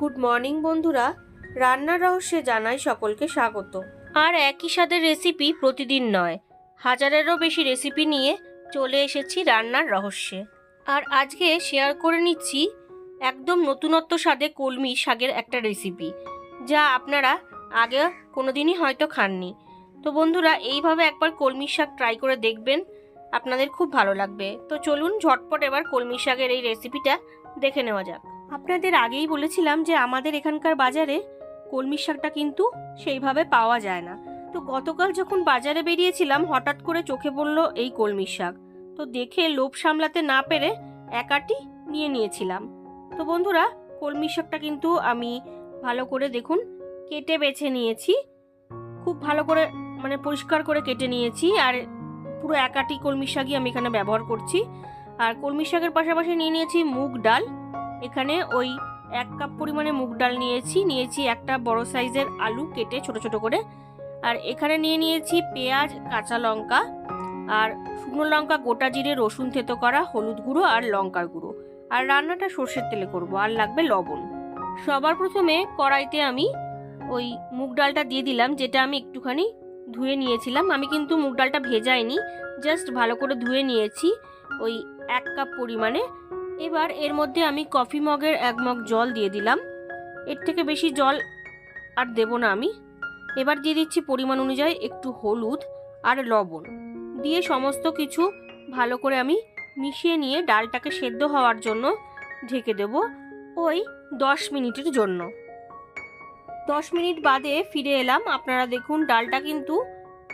Good morning, বন্ধুরা। রান্নার রহস্যে জানাই সকলকে স্বাগত। আর একই স্বাদের রেসিপি প্রতিদিন নয়, হাজারেরও বেশি রেসিপি নিয়ে চলে এসেছি রান্নার রহস্যে। আর আজকে শেয়ার করে নিচ্ছি একদম নতুনত্ব স্বাদে কলমি শাকের একটা রেসিপি, যা আপনারা আগে কোনোদিনই হয়তো খাননি। তো বন্ধুরা, এইভাবে একবার কলমি শাক ট্রাই করে দেখবেন, আপনাদের খুব ভালো লাগবে। তো চলুন ঝটপট এবার কলমি শাকের এই রেসিপিটা দেখে নেওয়া যাক। আপনাদের আগেই বলেছিলাম যে আমাদের এখানকার বাজারে কলমি শাকটা কিন্তু সেইভাবে পাওয়া যায় না। তো গতকাল যখন বাজারে বেরিয়েছিলাম, হঠাৎ করে চোখে পড়ল এই কলমি শাক। তো দেখে লোভ সামলাতে না পেরে একাটি নিয়ে নিয়েছিলাম। তো বন্ধুরা, কলমি শাকটা কিন্তু আমি ভালো করে দেখুন, কেটে বেছে নিয়েছি। খুব ভালো করে মানে পরিষ্কার করে কেটে নিয়েছি আর পুরো একাটি কলমি শাকই আমি এখানে ব্যবহার করছি। আর কলমি শাকের পাশাপাশি নিয়ে নিয়েছি মুগ ডাল। এখানে ওই এক কাপ পরিমাণে মুগ ডাল নিয়েছি নিয়েছি একটা বড় সাইজের আলু কেটে ছোট ছোট করে। আর এখানে নিয়ে নিয়েছি পেঁয়াজ, কাঁচা লঙ্কা আর শুকনো লঙ্কা, গোটা জিরে, রসুন থেতো করা, হলুদ গুঁড়ো আর লঙ্কার গুঁড়ো। আর রান্নাটা সর্ষের তেলে করব, আর লাগবে লবণ। সবার প্রথমে কড়াইতে আমি ওই মুগ ডালটা দিয়ে দিলাম, যেটা আমি একটুখানি ধুয়ে নিয়েছিলাম। আমি কিন্তু মুগ ডালটা ভেজাইনি, জাস্ট ভালো করে ধুয়ে নিয়েছি ওই এক কাপ পরিমাণে এবার এর মধ্যে আমি কফি মগের এক মগ জল দিয়ে দিলাম। এর থেকে বেশি জল আর দেব না আমি। এবার দিয়ে দিচ্ছি পরিমাণ অনুযায়ী একটু হলুদ আর লবণ। দিয়ে সমস্ত কিছু ভালো করে আমি মিশিয়ে নিয়ে ডালটাকে সেদ্ধ হওয়ার জন্য ঢেকে দেব ওই দশ মিনিটের জন্য। দশ মিনিট বাদে ফিরে এলাম। আপনারা দেখুন, ডালটা কিন্তু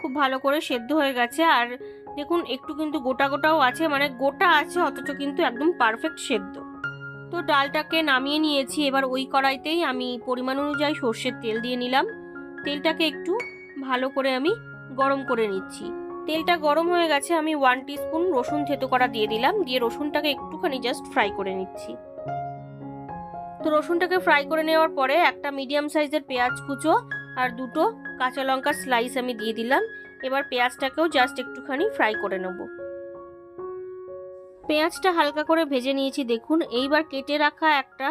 খুব ভালো করে সেদ্ধ হয়ে গেছে আর দেখুন, একটু কিন্তু গোটা গোটাও আছে মানে গোটা আছে, অথচ কিন্তু একদম পারফেক্ট সেদ্ধ। তো ডালটাকে নামিয়ে নিয়েছি, এবার ওই কড়াইতেই আমি পরিমাণ অনুযায়ী সর্ষের তেল দিয়ে নিলাম। তেলটাকে একটু ভালো করে আমি গরম করে নিচ্ছি। তেলটা গরম হয়ে গেছে, আমি ওয়ান স্পুন রসুন থেতো করা দিয়ে দিলাম, দিয়ে রসুনটাকে একটুখানি জাস্ট ফ্রাই করে নিচ্ছি। তো রসুনটাকে ফ্রাই করে নেওয়ার পরে একটা মিডিয়াম সাইজের পেঁয়াজ কুচো আর দুটো কাঁচা লঙ্কার স্লাইস আমি দিয়ে দিলাম। এবার পেঁয়াজটাকেও জাস্ট একটুখানি ফ্রাই করে নেব। পেঁয়াজটা হালকা করে ভেজে নিয়েছি, দেখুন। এইবার কেটে রাখা একটা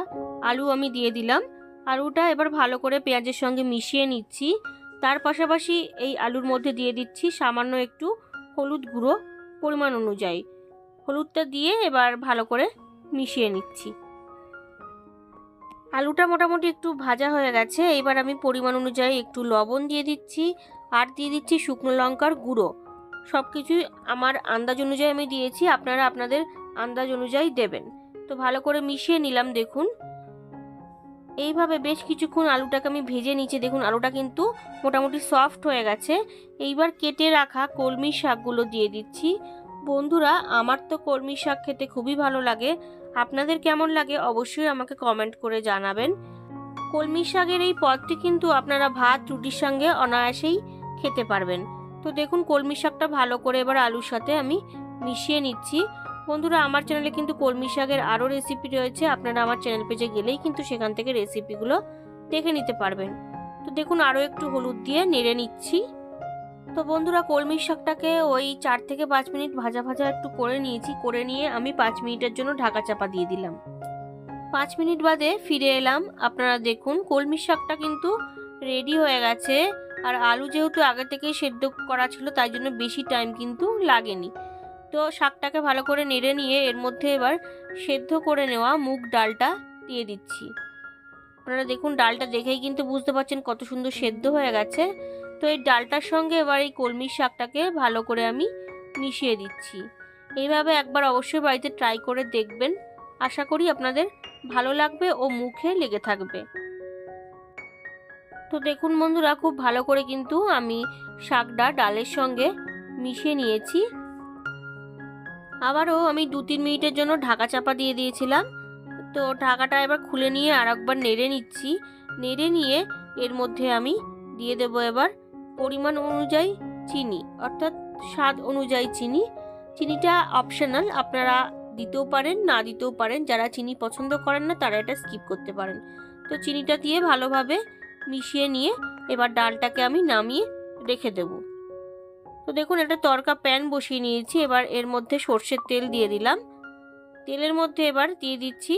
আলু আমি দিয়ে দিলাম আলুটা এবার ভালো করে পেঁয়াজের সঙ্গে মিশিয়ে নিচ্ছি। তার পাশাপাশি এই আলুর মধ্যে দিয়ে দিচ্ছি সামান্য একটু হলুদ গুঁড়ো পরিমাণ অনুযায়ী। হলুদটা দিয়ে এবার ভালো করে মিশিয়ে নিচ্ছি। আলুটা মোটামুটি একটু ভাজা হয়ে গেছে এবার আমি পরিমাণ অনুযায়ী একটু লবণ দিয়ে দিচ্ছি। আর দিয়ে দিচ্ছি শুকনো লঙ্কার গুঁড়ো। সব কিছুই আমার আন্দাজ অনুযায়ী আমি দিয়েছি, আপনারা আপনাদের আন্দাজ অনুযায়ী দেবেন। তো ভালো করে মিশিয়ে নিলাম, দেখুন। এইভাবে বেশ কিছুক্ষণ আলুটাকে আমি ভেজে নিচ্ছি, দেখুন আলুটা কিন্তু মোটামুটি সফট হয়ে গেছে। এইবার কেটে রাখা কলমি শাকগুলো দিয়ে দিচ্ছি। বন্ধুরা, আমার তো কলমি শাক খেতে খুবই ভালো লাগে। আপনাদের কেমন লাগে অবশ্যই আমাকে কমেন্ট করে জানাবেন। কলমি শাকের এই পদটি কিন্তু আপনারা ভাত, রুটির সঙ্গে অনায়াসেই খেতে পারবেন। তো দেখুন, কলমি শাকটা ভালো করে এবার আলুর সাথে আমি মিশিয়ে নিচ্ছি। বন্ধুরা, আমার চ্যানেলে কিন্তু কলমি শাকের আরও রেসিপি রয়েছে। আপনারা আমার চ্যানেল পেজে গেলেই কিন্তু সেখান থেকে রেসিপিগুলো দেখে নিতে পারবেন। তো দেখুন, আরও একটু হলুদ দিয়ে নেড়ে নিচ্ছি। তো বন্ধুরা, কলমি শাকটাকে ওই চার থেকে পাঁচ মিনিট ভাজা ভাজা একটু করে নিয়েছি। করে নিয়ে আমি পাঁচ মিনিটের জন্য ঢাকা চাপা দিয়ে দিলাম। পাঁচ মিনিট বাদে ফিরে এলাম। আপনারা দেখুন, কলমি শাকটা কিন্তু রেডি হয়ে গেছে। আর আলু যেহেতু আগে থেকেই সেদ্ধ করা ছিল, তাই জন্য বেশি টাইম কিন্তু লাগেনি। তো শাকটাকে ভালো করে নেড়ে নিয়ে এর মধ্যে এবার সেদ্ধ করে নেওয়া মুগ ডালটা দিয়ে দিচ্ছি। আপনারা দেখুন, ডালটা দেখেই কিন্তু বুঝতে পারছেন কত সুন্দর সেদ্ধ হয়ে গেছে। তো এই ডালটার সঙ্গে এবার এই কলমি শাকটাকে ভালো করে আমি মিশিয়ে দিচ্ছি। এইভাবে একবার অবশ্যই বাড়িতে ট্রাই করে দেখবেন। আশা করি আপনাদের ভালো লাগবে ও মুখে লেগে থাকবে। তো দেখুন বন্ধুরা, খুব ভালো করে কিন্তু আমি শাকটা ডালের সঙ্গে মিশিয়ে নিয়েছি। আবারও আমি দু তিন মিনিটের জন্য ঢাকা চাপা দিয়ে দিয়েছিলাম। তো ঢাকাটা এবার খুলে নিয়ে আর একবার নেড়ে নিচ্ছি। নেড়ে নিয়ে এর মধ্যে আমি দিয়ে দেবো এবার পরিমাণ অনুযায়ী চিনি, অর্থাৎ স্বাদ অনুযায়ী চিনি। চিনিটা অপশনাল আপনারা দিতেও পারেন, না দিতেও পারেন। যারা চিনি পছন্দ করেন না, তারা এটা স্কিপ করতে পারেন। তো চিনিটা দিয়ে ভালোভাবে মিশিয়ে নিয়ে এবার ডালটাকে আমি নামিয়ে রেখে দেব। তো দেখুন, একটা তরকা প্যান বসিয়ে নিয়েছি। এবার এর মধ্যে সর্ষের তেল দিয়ে দিলাম। তেলের মধ্যে এবার দিয়ে দিচ্ছি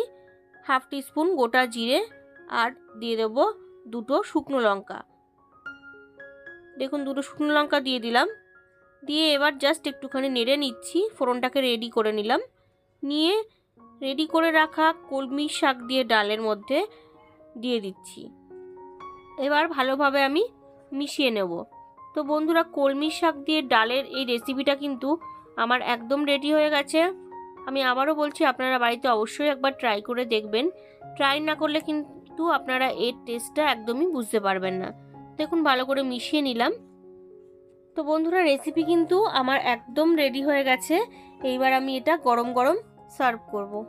হাফ টিস্পুন গোটা জিরে আর দিয়ে দেবো দুটো শুকনো লঙ্কা। দেখুন, দুটো শুকনো লঙ্কা দিয়ে দিলাম। দিয়ে এবার জাস্ট একটুখানি নেড়ে নিচ্ছি। ফোড়নটাকে রেডি করে নিলাম। নিয়ে রেডি করে রাখা কলমি শাক দিয়ে ডালের মধ্যে দিয়ে দিচ্ছি। এবার ভালোভাবে আমি মিশিয়ে নেব। তো বন্ধুরা, কলমি শাক দিয়ে ডালের এই রেসিপিটা কিন্তু আমার একদম রেডি হয়ে গেছে। আমি আবারও বলছি, আপনারা বাড়িতে অবশ্যই একবার ট্রাই করে দেখবেন। ট্রাই না করলে কিন্তু আপনারা এর টেস্টটা একদমই বুঝতে পারবেন না। দেখুন, ভালো করে মিশিয়ে নিলাম। তো বন্ধুরা রেসিপি কিন্তু আমার একদম রেডি হয়ে গেছে। এইবার আমি এটা গরম গরম সার্ভ করব।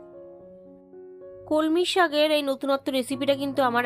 কলমি শাকের এই নতুনত্ব রেসিপিটা কিন্তু আমার